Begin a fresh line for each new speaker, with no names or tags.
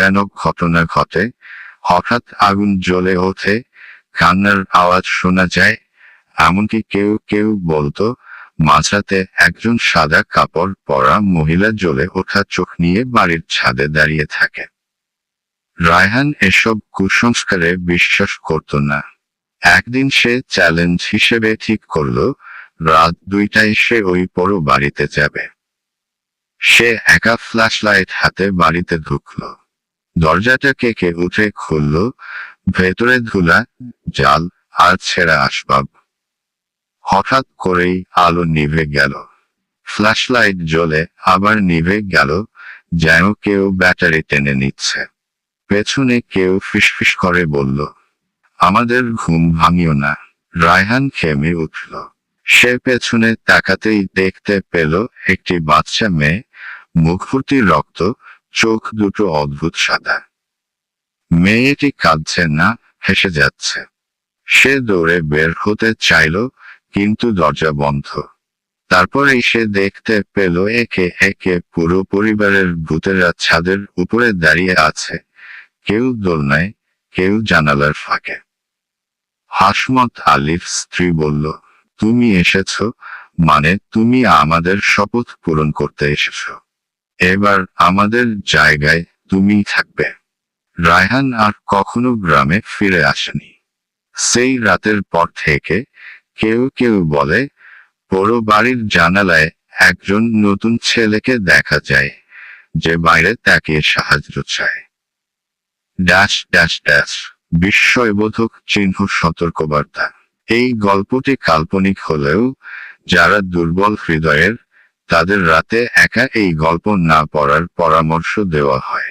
ভয়ানক ঘটনা ঘটে। হঠাৎ আগুন জ্বলে ওঠে, কান্নার আওয়াজ শোনা যায়, এমনকি কেউ কেউ বলতো, মাঝরাতে একজন সাদা কাপড় পরা মহিলা জ্বলে ওঠা চোখ নিয়ে বাড়ির ছাদে দাঁড়িয়ে থাকে। রায়হান এসব কুসংস্কারে বিশ্বাস করত না। একদিন সে চ্যালেঞ্জ হিসেবে ঠিক করল, রাত দুইটায় সে ওই পরো বাড়িতে যাবে। সে একা ফ্ল্যাশ লাইট হাতে বাড়িতে ঢুকলো। দরজাটা কেকে উঠে খুলল, ভেতরে ধুলা, জাল আর ছেঁড়া আসবাব। হঠাৎ করেই আলো নিভে গেল। ফ্ল্যাশ লাইট জ্বলে আবার নিভে গেল, যেন কেউ ব্যাটারি টেনে নিচ্ছে। পেছনে কেউ ফিসফিস করে বলল, আমাদের ঘুম ভাঙিও না। রায়হান খেমে উঠল। সে পেছনে তাকাতেই দেখতে পেল একটি বাচ্চা মেয়ে মুখ রক্ত চোখ দুটো অদ্ভুত সাদা। মেয়েটি কাঁদছে না, হেসে যাচ্ছে। সে দৌড়ে বের হতে চাইল, কিন্তু দরজা বন্ধ। তারপরেই সে দেখতে পেল একে একে পুরো পরিবারের ভূতেরা ছাদের উপরে দাঁড়িয়ে আছে। কেউ দোলনায়, কেউ জানালার ফাঁকে। হাসমত আলিফ স্ত্রী বলল, তুমি এসেছ? মানে তুমি আমাদের শপথ পূরণ করতে এসেছ। এবার আমাদের জায়গায় তুমি থাকবে। রায়হান আর কখনো গ্রামে ফিরে আসেনি। সেই রাতের পর থেকে কেউ কেউ বলে বড় বাড়ির জানালায় একজন নতুন ছেলেকে দেখা যায় যে বাইরে তাকিয়ে সাহায্য চায়। ড্যাশ ড্যাশ ড্যাশ, বিস্ময়বোধক চিহ্ন সতর্কবার্তা। এই গল্পটি কাল্পনিক হলেও যারা দুর্বল হৃদয়ের তাদের রাতে একা এই গল্প না পড়ার পরামর্শ দেওয়া হয়।